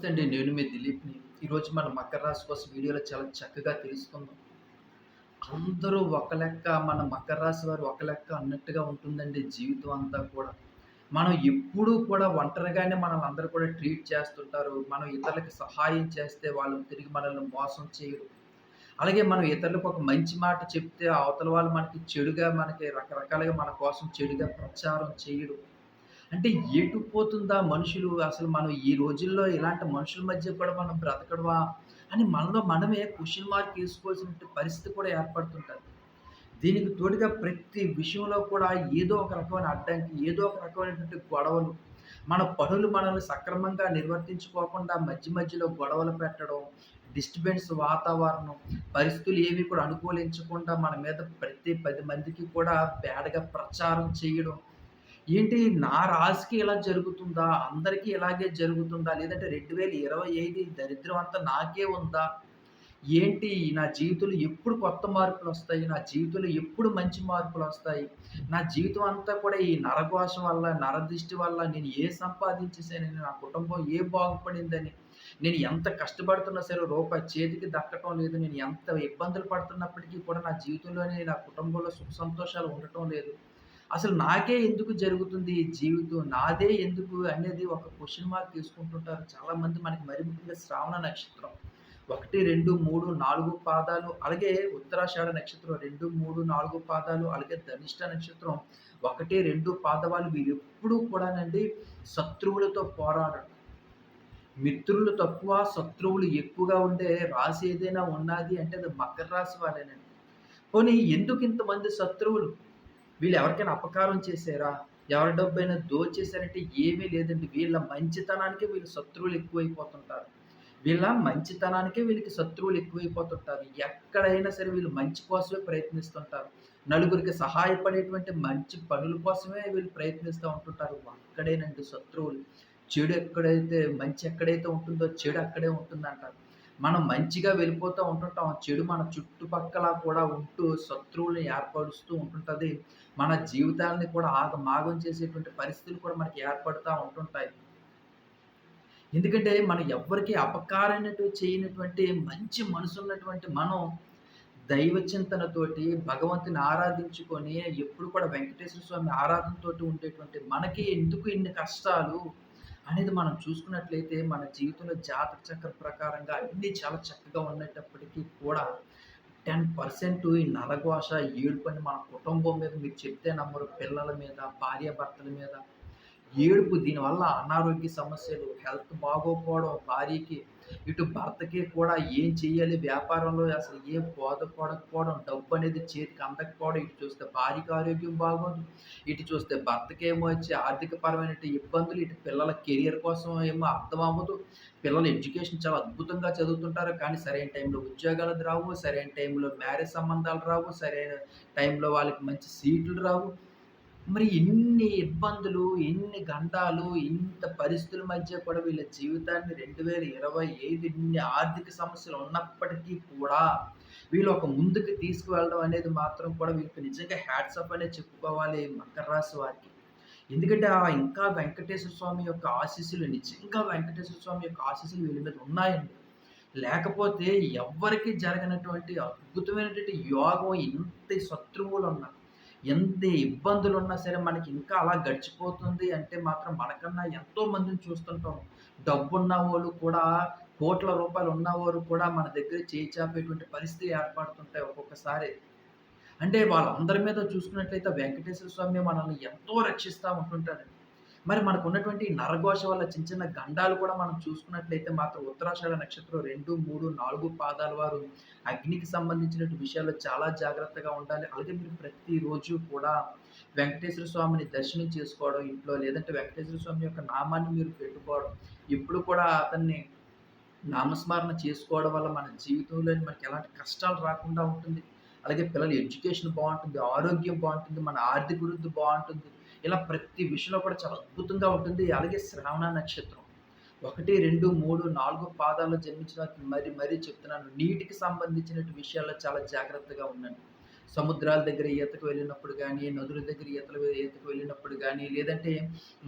నమస్తే అండి నేను మీ దిలీప్ని ఈరోజు మన మకర రాశి కోసం వీడియోలో చాలా చక్కగా తెలుసుకుందాం. అందరూ ఒక లెక్క మన మకర రాశి వారు ఒక లెక్క అన్నట్టుగా ఉంటుందండి జీవితం అంతా కూడా. మనం ఎప్పుడూ కూడా ఒంటరిగానే మనల్ని అందరూ కూడా ట్రీట్ చేస్తుంటారు. మనం ఇతరులకి సహాయం చేస్తే వాళ్ళు తిరిగి మనల్ని మోసం చేయరు. అలాగే మనం ఇతరులకు ఒక మంచి మాట చెప్తే అవతల వాళ్ళు మనకి చెడుగా మనకి రకరకాలుగా మన కోసం చెడుగా ప్రచారం చేయడం అంటే ఎటు పోతుందా మనుషులు? అసలు మనం ఈ రోజుల్లో ఇలాంటి మనుషుల మధ్య కూడా మనం బ్రతకడమా? అని మనలో మనమే క్వశ్చన్ మార్క్ వేసుకోవాల్సిన పరిస్థితి కూడా ఏర్పడుతుంటుంది. దీనికి తోడుగా ప్రతి విషయంలో కూడా ఏదో ఒక రకమైన అడ్డంకి ఏదో ఒక రకమైనటువంటి గొడవలు మన పనులు మనల్ని సక్రమంగా నిర్వర్తించుకోకుండా మధ్య మధ్యలో గొడవలు పెట్టడం డిస్టర్బెన్స్ వాతావరణం పరిస్థితులు ఏవి కూడా అనుకూలించకుండా మన మీద ప్రతి పది మందికి కూడా బ్యాడ్గా ప్రచారం చేయడం ఏంటి నా రాశికి ఇలా జరుగుతుందా? అందరికీ ఇలాగే జరుగుతుందా? లేదంటే రెండు వేల ఇరవై ఐదు దరిద్రం అంతా నాకే ఉందా? ఏంటి నా జీవితంలో ఎప్పుడు కొత్త మార్పులు వస్తాయి నా జీవితంలో ఎప్పుడు మంచి మార్పులు వస్తాయి నా జీవితం అంతా కూడా ఈ నరఘోష వల్ల, నరదృష్టి వల్ల నేను ఏ సంపాదించేసానని, నా కుటుంబం ఏ బాగుపడిందని, నేను ఎంత కష్టపడుతున్నా సరే రూపాయి చేతికి దక్కటం లేదు. నేను ఎంత ఇబ్బందులు పడుతున్నప్పటికీ కూడా నా జీవితంలోనే నా కుటుంబంలో సుఖ సంతోషాలు ఉండటం లేదు. అసలు నాకే ఎందుకు జరుగుతుంది ఈ జీవితం? నాదే ఎందుకు అనేది ఒక క్వశ్చన్ మార్క్ తీసుకుంటుంటారు చాలామంది. మనకి మరి ముఖ్యంగా శ్రావణ నక్షత్రం 1, 2, 3, 4 పాదాలు అలాగే ఉత్తరాషాఢ నక్షత్రం 2, 3, 4 పాదాలు అలాగే ధనిష్ట నక్షత్రం 1, 2 పాదవాలు వీరెప్పుడూ కూడానండి శత్రువులతో పోరాడడం. మిత్రులు తక్కువ, శత్రువులు ఎక్కువగా ఉండే రాశి ఏదైనా ఉన్నాది అంటే అది మకర రాశి వాళ్ళేనండి. పోనీ ఎందుకు ఇంతమంది శత్రువులు? వీళ్ళు ఎవరికైనా అపకారం చేశారా? ఎవరి డబ్బైనా దోచేశారంటే ఏమీ లేదండి. వీళ్ళ మంచితనానికి వీళ్ళు శత్రువులు ఎక్కువైపోతుంటారు. వీళ్ళ మంచితనానికి వీళ్ళకి శత్రువులు ఎక్కువైపోతుంటారు. ఎక్కడైనా సరే వీళ్ళు మంచి కోసమే ప్రయత్నిస్తుంటారు. నలుగురికి సహాయపడేటువంటి మంచి పనుల కోసమే వీళ్ళు ప్రయత్నిస్తూ ఉంటుంటారు. అక్కడేనండి శత్రువులు. చెడు ఎక్కడైతే మంచి ఎక్కడైతే ఉంటుందో చెడు అక్కడే ఉంటుందంటారు. మనం మంచిగా వెళ్ళిపోతూ ఉంటుంటాం. చెడు మన చుట్టుపక్కల కూడా ఉంటూ శత్రువులను ఏర్పరుస్తూ ఉంటుంటుంది మన జీవితాలని కూడా ఆగమాగం చేసేటువంటి పరిస్థితులు కూడా మనకి ఏర్పడుతూ ఉంటుంటాయి. ఎందుకంటే మనం ఎవ్వరికీ అపకారమైనటివి చేయనటువంటి మంచి మనసున్నటువంటి మనం దైవ చింతనతోటి భగవంతుని ఆరాధించుకొని ఎప్పుడు కూడా వెంకటేశ్వర స్వామి ఆరాధనతోటి ఉండేటువంటి మనకి ఎందుకు ఇన్ని కష్టాలు అనేది మనం చూసుకున్నట్లయితే మన జీవితంలో జాతక చక్ర ప్రకారంగా అన్నీ చాలా చక్కగా ఉన్నప్పటికీ కూడా 10% ఈ నరఘోష, ఏడుపని మన కుటుంబం మీద మీరు చెప్తే నమ్మరు. పిల్లల మీద, భార్యాభర్తల మీద ఏడుపు దీనివల్ల అనారోగ్య సమస్యలు, హెల్త్ బాగోకపోవడం భార్యకి, ఇటు భర్తకి కూడా ఏం చేయాలి వ్యాపారంలో అసలు ఏం బోధపడకపోవడం, డబ్బనేది చేతికి అందకపోవడం, ఇటు చూస్తే భార్యకి ఆరోగ్యం బాగోదు. ఇటు చూస్తే భర్తకేమో వచ్చి ఆర్థికపరమైనటు ఇబ్బందులు, ఇటు పిల్లల కెరియర్ కోసం ఏమో అర్థం అవ్వదు. పిల్లల ఎడ్యుకేషన్ చాలా అద్భుతంగా చదువుతుంటారు. కానీ సరైన టైంలో ఉద్యోగాలు రావు. సరైన టైంలో మ్యారేజ్ సంబంధాలు రావు. సరైన టైంలో వాళ్ళకి మంచి సీట్లు రావు. మరి ఎన్ని ఇబ్బందులు, ఎన్ని గంటాలు ఇంత పరిస్థితుల మధ్య కూడా వీళ్ళ జీవితాన్ని 2025 ఇన్ని ఆర్థిక సమస్యలు ఉన్నప్పటికీ కూడా వీళ్ళు ఒక ముందుకు తీసుకువెళ్ళడం అనేది మాత్రం కూడా వీళ్ళకి నిజంగా హ్యాట్స్ అప్ అనే చెప్పుకోవాలి మకర రాశి వారికి. ఎందుకంటే ఆ ఇంకా వెంకటేశ్వర స్వామి యొక్క ఆశీస్సులు నిజంగా వెంకటేశ్వర స్వామి యొక్క ఆశీస్సులు వీళ్ళ మీద ఉన్నాయండి. లేకపోతే ఎవ్వరికీ జరగనటువంటి అద్భుతమైనటువంటి యోగం ఇంత శత్రువులున్నా, ఎంత ఇబ్బందులు ఉన్నా సరే మనకి ఇంకా అలా గడిచిపోతుంది అంటే మాత్రం మనకన్నా ఎంతో మందిని చూస్తుంటాం. డబ్బున్నవోళ్ళు కూడా కోట్ల రూపాయలు ఉన్నవారు కూడా మన దగ్గర చేయి చాపేటువంటి పరిస్థితి ఏర్పడుతుంటాయి ఒక్కొక్కసారి. అంటే వాళ్ళందరి మీద చూసుకున్నట్లయితే వెంకటేశ్వర స్వామి మనల్ని ఎంతో రక్షిస్తూ ఉంటుంటాడండి. మరి మనకు ఉన్నటువంటి నరఘోష వల్ల చిన్న చిన్న గండాలు కూడా మనం చూసుకున్నట్లయితే మాత్రం ఉత్తరాషాఢ నక్షత్రం 2, 3, 4 పాదాల వారు అగ్నికి సంబంధించినటు విషయాల్లో చాలా జాగ్రత్తగా ఉండాలి. అలాగే మీరు ప్రతిరోజు కూడా వెంకటేశ్వర స్వామిని దర్శనం చేసుకోవడం ఇంట్లో లేదంటే వెంకటేశ్వర స్వామి యొక్క నామాన్ని మీరు పెట్టుకోవడం. ఎప్పుడు కూడా అతన్ని నామస్మరణ చేసుకోవడం వల్ల మన జీవితంలోని మనకి ఎలాంటి కష్టాలు రాకుండా ఉంటుంది. అలాగే పిల్లల ఎడ్యుకేషన్ బాగుంటుంది ఆరోగ్యం బాగుంటుంది మన ఆర్థిక వృద్ధి బాగుంటుంది ఇలా ప్రతి విషయంలో కూడా చాలా అద్భుతంగా ఉంటుంది. అలాగే శ్రావణ నక్షత్రం 1, 2, 3, 4 పాదాల్లో జన్మించిన మరి మరీ చెప్తున్నాను. నీటికి సంబంధించినటువంటి విషయాల్లో చాలా జాగ్రత్తగా ఉండండి. సముద్రాల దగ్గర ఈతకు వెళ్ళినప్పుడు కానీ నదుల దగ్గర ఈతలు ఈతకు వెళ్ళినప్పుడు కానీ లేదంటే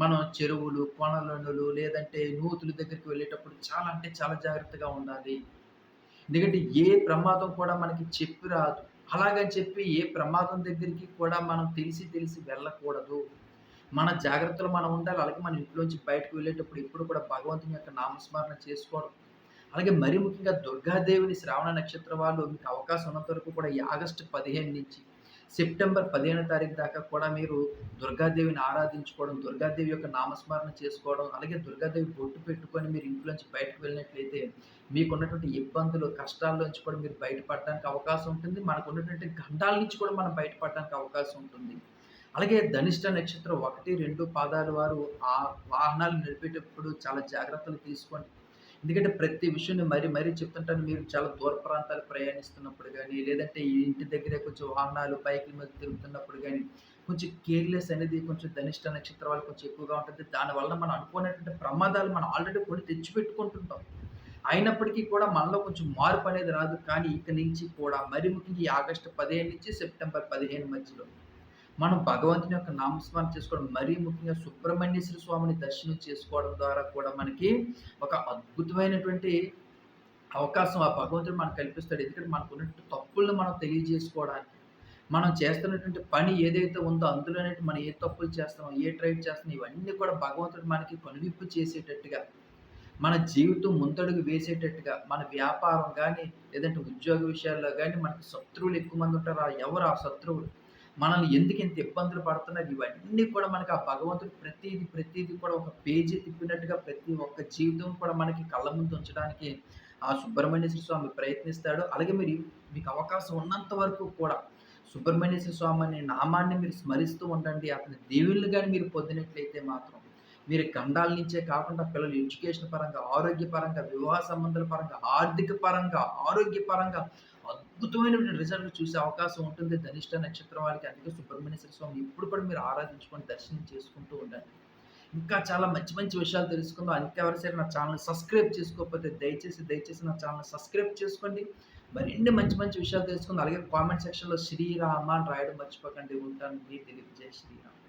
మనం చెరువులు, కొనలనులు లేదంటే నూతుల దగ్గరికి వెళ్ళేటప్పుడు చాలా అంటే చాలా జాగ్రత్తగా ఉండాలి. ఎందుకంటే ఏ ప్రమాదం కూడా మనకి చెప్పి రాదు. అలాగని చెప్పి ఏ ప్రమాదం దగ్గరికి కూడా మనం తెలిసి తెలిసి వెళ్ళకూడదు. మన జాగ్రత్తలు మనం ఉండాలి. అలాగే మన ఇంట్లోంచి బయటకు వెళ్ళేటప్పుడు ఎప్పుడు కూడా భగవంతుని యొక్క నామస్మరణ చేసుకోవడం. అలాగే మరి ముఖ్యంగా దుర్గాదేవిని శ్రావణ నక్షత్రం వాళ్ళు మీకు అవకాశం ఉన్నంత వరకు కూడా ఈ ఆగస్టు 15 నుంచి సెప్టెంబర్ 15 తారీఖు దాకా కూడా మీరు దుర్గాదేవిని ఆరాధించుకోవడం, దుర్గాదేవి యొక్క నామస్మరణ చేసుకోవడం, అలాగే దుర్గాదేవి బొట్టు పెట్టుకొని మీరు ఇంట్లోంచి బయటకు వెళ్ళినట్లయితే మీకున్నటువంటి ఇబ్బందులు, కష్టాల్లోంచి కూడా మీరు బయటపడడానికి అవకాశం ఉంటుంది. మనకు ఉన్నటువంటి గండాల నుంచి కూడా మనం బయటపడడానికి అవకాశం ఉంటుంది. అలాగే ధనిష్ట నక్షత్రం 1, 2 పాదాల వారు ఆ వాహనాలు నడిపేటప్పుడు చాలా జాగ్రత్తలు తీసుకోండి. ఎందుకంటే ప్రతి విషయాన్ని మరీ మరీ చెప్తుంటాను. మీరు చాలా దూర ప్రాంతాలు ప్రయాణిస్తున్నప్పుడు కానీ లేదంటే ఇంటి దగ్గరే కొంచెం వాహనాలు బైకుల మీద తిరుగుతున్నప్పుడు కానీ కొంచెం కేర్‌లెస్ అనేది కొంచెం ధనిష్ట నక్షత్రం వాళ్ళు కొంచెం ఎక్కువగా ఉంటుంది. దానివల్ల మనం అనుకోనటువంటి ప్రమాదాలు మనం ఆల్రెడీ కొన్ని తెచ్చిపెట్టుకుంటుంటాం. అయినప్పటికీ కూడా మనలో కొంచెం మార్పు అనేది రాదు. కానీ ఇక నుంచి కూడా మరి ముఖ్యంగా ఆగస్టు 15 నుంచి సెప్టెంబర్ 15 మధ్యలో మనం భగవంతుని యొక్క నామస్మరణ చేసుకోవడం మరీ ముఖ్యంగా సుబ్రహ్మణ్యేశ్వర స్వామిని దర్శనం చేసుకోవడం ద్వారా కూడా మనకి ఒక అద్భుతమైనటువంటి అవకాశం ఆ భగవంతుడు మనకు కల్పిస్తాడు. ఎందుకంటే మనకు ఉన్నట్టు తప్పులను మనం తెలియజేసుకోవడానికి. మనం చేస్తున్నటువంటి పని ఏదైతే ఉందో అందులోనే మనం ఏ తప్పులు చేస్తామో ఏ ట్రైడ్ చేస్తున్నాం ఇవన్నీ కూడా భగవంతుడు మనకి కనువిప్పు చేసేటట్టుగా, మన జీవితం ముందడుగు వేసేటట్టుగా, మన వ్యాపారం కానీ లేదంటే ఉద్యోగ విషయాల్లో కానీ మనకి శత్రువులు ఎక్కువ మంది ఉంటారు. ఆ ఎవరు ఆ శత్రువులు? మనల్ని ఎందుకు ఇంత ఇబ్బందులు పడుతున్నారు? ఇవన్నీ కూడా మనకి ఆ భగవంతుడు ప్రతిది ప్రతిది కూడా ఒక పేజీ తిప్పినట్టుగా ప్రతి ఒక్క జీవితం కూడా మనకి కళ్ళ ముందు ఉంచడానికి ఆ సుబ్రహ్మణ్యేశ్వర స్వామి ప్రయత్నిస్తాడు. అలాగే మీరు మీకు అవకాశం ఉన్నంత వరకు కూడా సుబ్రహ్మణ్యేశ్వర స్వామి అనే నామాన్ని మీరు స్మరిస్తూ ఉండండి. అతని దేవుళ్ళు కానీ మీరు పొందినట్లయితే మాత్రం మీరు గండాల నుంచే కాకుండా పిల్లలు ఎడ్యుకేషన్ పరంగా, ఆరోగ్యపరంగా, వివాహ సంబంధాల పరంగా, ఆర్థిక పరంగా, ఆరోగ్యపరంగా అద్భుతమైనటువంటి రిజల్ట్ చూసే అవకాశం ఉంటుంది. ధనిష్ట నక్షత్రం వాళ్ళకి. అందుకే సుబ్రహ్మణ్యేశ్వర స్వామి ఇప్పుడు కూడా మీరు ఆరాధించుకొని దర్శనం చేసుకుంటూ ఉండండి. ఇంకా చాలా మంచి మంచి విషయాలు తెలుసుకుందాం. ఇంకెవరు సరే నా ఛానల్ సబ్స్క్రైబ్ చేసుకోకపోతే దయచేసి, దయచేసి నా ఛానల్ సబ్స్క్రైబ్ చేసుకోండి. మరిన్ని మంచి మంచి విషయాలు తెలుసుకుందాం. అలాగే కామెంట్ సెక్షన్‌లో శ్రీరామ అని రాయడం మర్చిపోకండి. ఉంటాను. మీ దిలీప్. శ్రీరామ్.